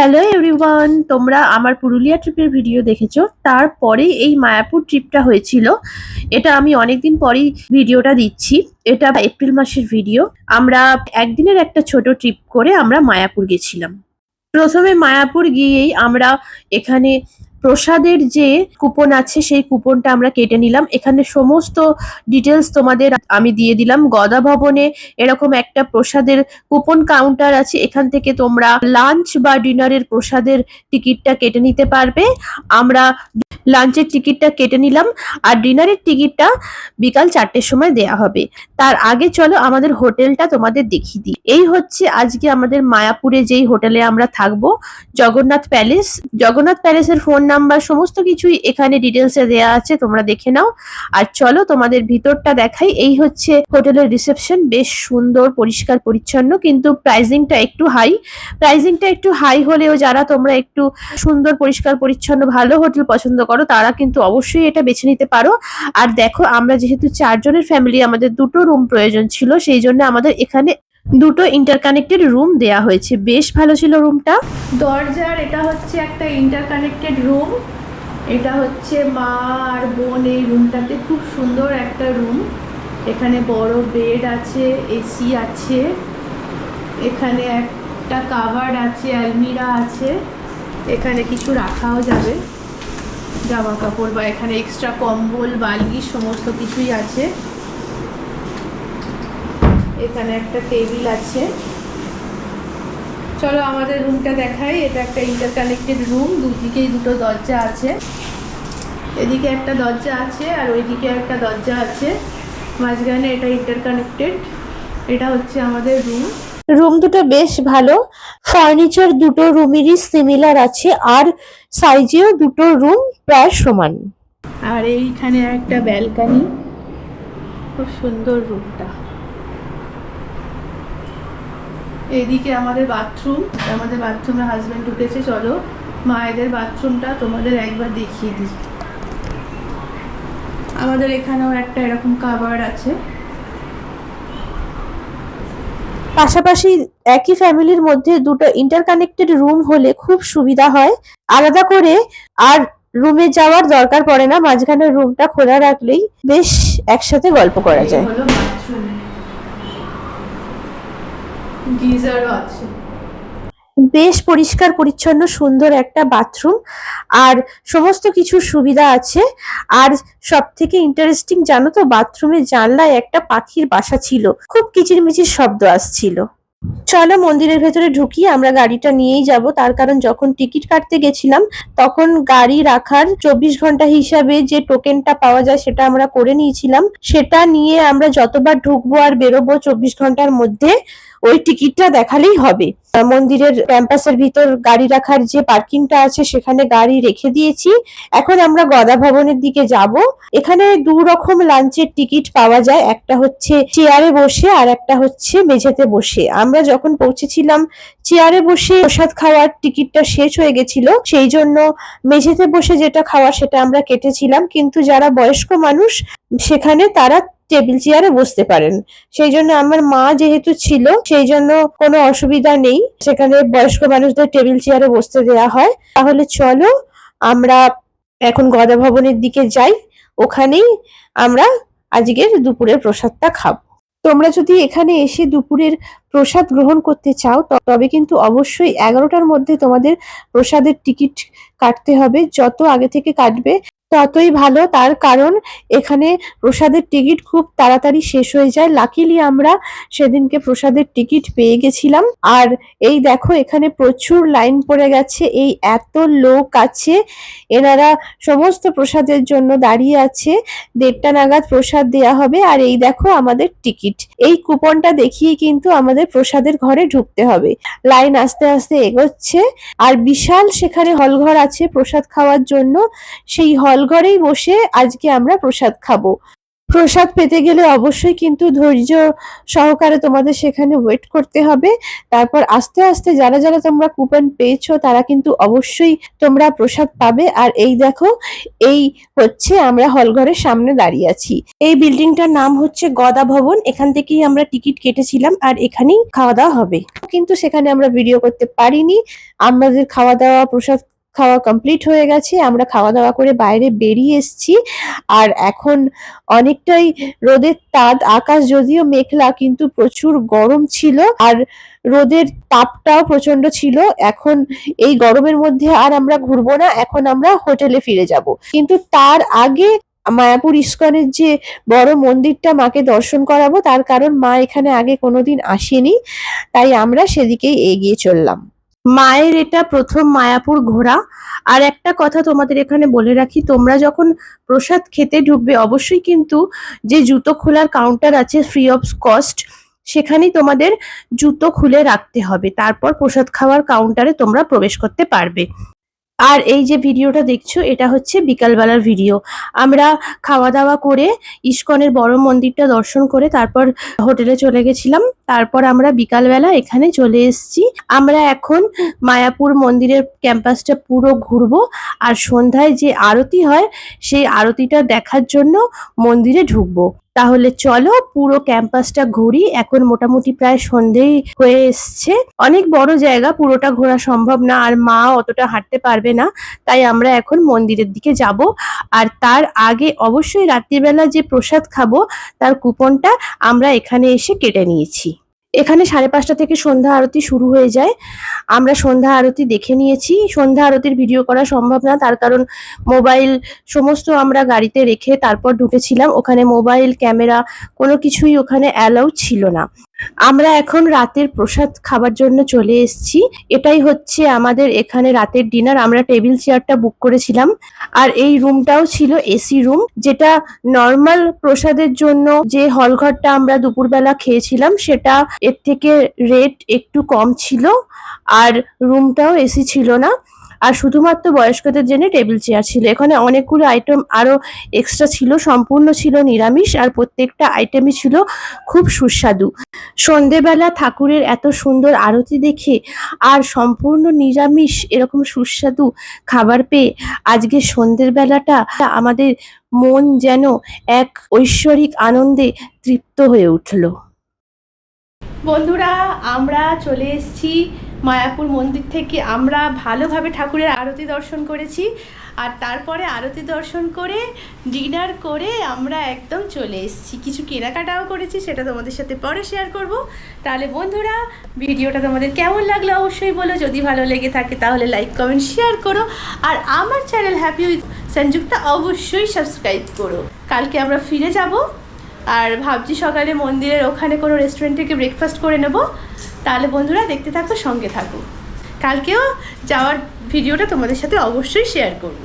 Hello everyone তোমরা আমার পুরুলিয়া ট্রিপের ভিডিও দেখেছ। তারপরে এই মায়াপুর ট্রিপটা হয়েছিল। এটা আমি অনেকদিন পরেই ভিডিওটা দিচ্ছি। এটা এপ্রিল মাসের ভিডিও আমরা একদিনের একটা ছোট ট্রিপ করে আমরা মায়াপুর গেছিলাম। প্রথমে মায়াপুর গিয়েই আমরা এখানে প্রসাদের যে কুপন আছে, সেই কুপনটা আমরা কেটে নিলাম। এখানে সমস্ত ডিটেলস তোমাদের আমি দিয়ে দিলাম। গদা ভবনে এরকম একটা প্রসাদের কুপন কাউন্টার আছে। এখান থেকে তোমরা লাঞ্চ বা ডিনারের প্রসাদের টিকিটটা কেটে নিতে পারবে। আমরা লাঞ্চের টিকিটটা কেটে নিলাম আর ডিনারের টিকিটটা বিকাল চারটের সময় দেয়া হবে। তার আগে চলো আমাদের হোটেলটা তোমাদের দেখিয়ে দিই। এই হচ্ছে আজকে আমাদের মায়াপুরে যেই হোটেলে আমরা থাকব, জগন্নাথ প্যালেস। জগন্নাথ প্যালেসের ফোন নাম্বার সমস্ত কিছুই এখানে ডিটেলসে দেয়া আছে, তোমরা দেখে নাও। আর চলো তোমাদের ভিতরটা দেখাই। এই হচ্ছে হোটেলের রিসেপশন বেশ সুন্দর, পরিষ্কার, পরিচ্ছন্ন, কিন্তু প্রাইজিংটা একটু হাই প্রাইজিংটা একটু হাই হলেও যারা তোমরা একটু সুন্দর, পরিষ্কার, পরিচ্ছন্ন, ভালো হোটেল পছন্দ করো, তারা কিন্তু অবশ্যই এটা বেছে নিতে পারো। আর দেখো, আমরা যেহেতু চারজনের ফ্যামিলি আমাদের দুটো রুম প্রয়োজন ছিল, সেই জন্য আমাদের এখানে দুটো ইন্টারকানেক্টেড রুম দেয়া হয়েছে। বেশ ভালো ছিল রুমটা দরজার, এটা হচ্ছে একটা ইন্টারকানেক্টেড রুম এটা হচ্ছে মা আর বোন এই রুমটাতে খুব সুন্দর একটা রুম এখানে বড় বেড আছে এসি আছে। এখানে একটা কাভার্ড আছে, আলমিরা আছে। এখানে কিছু রাখাও যাবে। জামা কাপড় বা এখানে এক্সট্রা কম্বল বালিশ সমস্ত কিছুই আছে। এখানে একটা টেবিল আছে। চলো আমাদের রুমটা দেখাই। এটা একটা ইন্টারকানেক্টেড রুম দুদিকেই দুটো দরজা আছে। এদিকে একটা দরজা আছে আর ওইদিকে একটা দরজা আছে। মাঝখানে এটা ইন্টারকানেক্টেড এটা হচ্ছে আমাদের রুম রুম দুটো বেশ ভালো। ফার্নিচার দুটো রুমেরই সিমিলার আছে আর সাইজেও দুটো রুম প্রায় সমান। আর এইখানে একটা ব্যালকানি খুব সুন্দর রুমটা এদিকে আমাদের বাথরুম আমাদের বাথরুমে হাজবেন্ড ঢুকেছে চলো। মায়েদের বাথরুমটা তোমাদের একবার দেখিয়ে দিই। আমাদের এখানেও একটা এরকম কাভার আছে। পাশাপাশি একই ফ্যামিলির মধ্যে দুটো ইন্টারকানেক্টেড রুম হলে খুব সুবিধা হয়। আলাদা করে আর রুমে যাওয়ার দরকার পড়ে না মাঝখানে রুমটা খোলা রাখলেই বেশ একসাথে গল্প করা যায় হলো বাথরুম গিজারও আছে। বেশ পরিষ্কার, পরিচ্ছন্ন, সুন্দর একটা বাথরুম। আর সমস্ত কিছু সুবিধা আছে। আর সব থেকে ইন্টারেস্টিং জানো তো বাথরুমে জানলায় একটা পাখির বাসা ছিল। খুব কিচিরমিচির শব্দ আসছিল। চলো মন্দিরের ভেতরে ঢুকি, আমরা গাড়িটা নিয়েই যাব। তার কারণ যখন টিকিট কাটতে গেছিলাম, তখন গাড়ি রাখার চব্বিশ ঘণ্টা হিসাবে যে টোকেনটা পাওয়া যায় সেটা আমরা করে নিয়েছিলাম। সেটা নিয়ে আমরা যতবার ঢুকবো আর বেরোবো চব্বিশ ঘণ্টার মধ্যে, ওই টিকিটটা দেখালেই হবে। মন্দিরের ক্যাম্পাসের ভিতর গাড়ি রাখার যে পার্কিংটা আছে সেখানে গাড়ি রেখে দিয়েছি। এখন আমরা গদা ভবনের দিকে যাব। এখানে দু রকম লাঞ্চের টিকিট পাওয়া যায়। একটা হচ্ছে চেয়ারে বসে আর একটা হচ্ছে মেঝেতে বসে। আমরা যখন পৌঁছেছিলাম, চেয়ারে বসে প্রসাদ খাওয়ার টিকিটটা শেষ হয়ে গেছিল। সেই জন্য মেঝেতে বসে যেটা খাওয়া সেটা আমরা কেটেছিলাম। কিন্তু যারা বয়স্ক মানুষ সেখানে তারা টেবিল চেয়ারে বসতে পারেন। সেই জন্য আমার মা যেহেতু ছিল, সেই জন্য কোনো অসুবিধা নেই। সেখানে বয়স্ক মানুষদের টেবিল চেয়ারে বসতে দেওয়া হয়। তাহলে চলো, আমরা এখন গদা ভবনের দিকে যাই। ওখানেই আমরা আজকের দুপুরের প্রসাদটা খাব। তোমরা যদি এখানে এসে দুপুরের প্রসাদ গ্রহণ করতে চাও তবে কিন্তু অবশ্যই এগারোটার মধ্যে তোমাদের প্রসাদের টিকিট কাটতে হবে। যত আগে থেকে কাটবে ততই ভালো। তার কারণ এখানে প্রসাদের টিকিট খুব তাড়াতাড়ি শেষ হয়ে যায়। লাকিলি আমরা সেদিনকে প্রসাদের টিকিট পেয়ে গেছিলাম। আর এই দেখো, এখানে প্রচুর লাইন পড়ে গেছে। এই এত লোক আছে, এনারা সমস্ত প্রসাদের জন্য দাঁড়িয়ে আছে। দেড়টা নাগাদ প্রসাদ দেয়া হবে। আর এই দেখো আমাদের টিকিট। এই কুপনটা দেখিয়ে কিন্তু আমাদের প্রসাদের ঘরে ঢুকতে হবে। লাইন আস্তে আস্তে এগোচ্ছে। আর বিশাল সেখানে হলঘর আছে প্রসাদ খাওয়ার জন্য। সেই হলঘরেই বসে আজকে আমরা প্রসাদ খাব। প্রসাদ পেতে গেলে অবশ্যই কিন্তু ধৈর্য সহকারে তোমাদের সেখানে ওয়েট করতে হবে। তারপর আস্তে আস্তে যারা যারা তোমরা কুপন পেয়েছ, তারা কিন্তু অবশ্যই তোমরা প্রসাদ পাবে। আর এই দেখো, এই হচ্ছে আমরা হলঘরের সামনে দাঁড়িয়ে আছি। এই বিল্ডিংটার নাম হচ্ছে গদা ভবন। এখান থেকেই আমরা টিকিট কেটেছিলাম আর এখানেই খাওয়া দাওয়া হবে। কিন্তু সেখানে আমরা ভিডিও করতে পারিনি। আমাদের খাওয়া দাওয়া, প্রসাদ খাওয়া কমপ্লিট হয়ে গেছে, আমরা খাওয়া দাওয়া করে বাইরে বেরিয়ে এসেছি। আর এখন অনেকটাই রোদের তাদ, আকাশ যদিও মেঘলা কিন্তু প্রচুর গরম ছিল আর রোদের তাপটাও প্রচণ্ড ছিল। এখন এই গরমের মধ্যে আর আমরা ঘুরবো না, এখন আমরা হোটেলে ফিরে যাব। কিন্তু তার আগে মায়াপুর ইস্কনের যে বড় মন্দিরটা মাকে দর্শন করাবো, তার কারণ মা এখানে আগে কোনোদিন আসেনি, তাই আমরা সেদিকেই এগিয়ে চললাম। মায়ের এটা প্রথম মায়াপুর ঘোরা আর একটা কথা তোমাদের এখানে বলে রাখি, তোমরা যখন প্রসাদ খেতে ঢুকবে, অবশ্যই কিন্তু যে জুতো খোলার কাউন্টার আছে ফ্রি অফ কস্ট সেখানেই তোমাদের জুতো খুলে রাখতে হবে। তারপর প্রসাদ খাওয়ার কাউন্টারে তোমরা প্রবেশ করতে পারবে। আর এই যে ভিডিওটা দেখছ, এটা হচ্ছে বিকালবেলার ভিডিও। আমরা খাওয়া দাওয়া করে ইস্কনের বড় মন্দিরটা দর্শন করে তারপর হোটেলে চলে গেছিলাম। তারপর আমরা বিকালবেলা এখানে চলে এসেছি। আমরা এখন মায়াপুর মন্দিরের ক্যাম্পাসটা পুরো ঘুরবো। আর সন্ধ্যায় যে আরতি হয়, সেই আরতিটা দেখার জন্য মন্দিরে ঢুকবো। তাহলে চলো পুরো ক্যাম্পাসটা ঘুরি। এখন মোটামুটি প্রায় সন্ধেই হয়ে এসছে। অনেক বড় জায়গা, পুরোটা ঘোরা সম্ভব না। আর মা অতটা হাঁটতে পারবে না, তাই আমরা এখন মন্দিরের দিকে যাব। আর তার আগে অবশ্যই রাত্রিবেলা যে প্রসাদ খাব, তার কুপনটা আমরা এখানে এসে কেটে নিয়েছি। এখানে সাড়ে পাঁচটা থেকে সন্ধ্যা আরতি শুরু হয়ে যায়। আমরা সন্ধ্যা আরতি দেখে নিয়েছি। সন্ধ্যা আরতির ভিডিও করা সম্ভব না, তার কারণ মোবাইল সমস্ত আমরা গাড়িতে রেখে তারপর ঢুকেছিলাম। ওখানে মোবাইল, ক্যামেরা কোনো কিছুই ওখানে অ্যালাউ ছিল না। আমরা এখন রাতের প্রসাদ খাবার জন্য চলে এসেছি। এটাই হচ্ছে আমাদের এখানে রাতের ডিনার আমরা টেবিল চেয়ারটা বুক করেছিলাম। আর এই রুমটাও ছিল এসি রুম যেটা নর্মাল প্রসাদের জন্য যে হল ঘরটা আমরা দুপুরবেলা খেয়েছিলাম, সেটা এর থেকে রেট একটু কম ছিল। আর রুমটাও এসি ছিল না। আর শুধুমাত্র বয়স্কদের জন্য টেবিল চেয়ার ছিল। এখানে অনেকগুলো আইটেম আরও এক্সট্রা ছিল, সম্পূর্ণ ছিল নিরামিষ আর প্রত্যেকটা আইটেমই ছিল খুব সুস্বাদু। সন্ধেবেলা ঠাকুরের এত সুন্দর আরতি দেখে আর সম্পূর্ণ নিরামিষ এরকম সুস্বাদু খাবার পেয়ে আজকে সন্ধ্যের বেলাটা আমাদের মন যেন এক ঐশ্বরিক আনন্দে তৃপ্ত হয়ে উঠল। বন্ধুরা, আমরা চলে এসেছি মায়াপুর মন্দির থেকে আমরা ভালোভাবে ঠাকুরের আরতি দর্শন করেছি। আর তারপরে আরতি দর্শন করে, ডিনার করে আমরা একদম চলে এসেছি। কিছু কেনাকাটাও করেছি, সেটা তোমাদের সাথে পরে শেয়ার করব। তাহলে বন্ধুরা, ভিডিওটা তোমাদের কেমন লাগল অবশ্যই বলো। যদি ভালো লেগে থাকে তাহলে লাইক কমেন্ট শেয়ার করো। আর আমার চ্যানেল হ্যাপি উইথ সঞ্যুক্তা অবশ্যই সাবস্ক্রাইব করো। কালকে আমরা ফিরে যাব। আর ভাবছি সকালে মন্দিরের ওখানে কোনো রেস্টুরেন্ট থেকে ব্রেকফাস্ট করে নেব। তাহলে বন্ধুরা দেখতে থাকো সঙ্গে থাকো। কালকেও যাওয়ার ভিডিওটা তোমাদের সাথে অবশ্যই শেয়ার করব।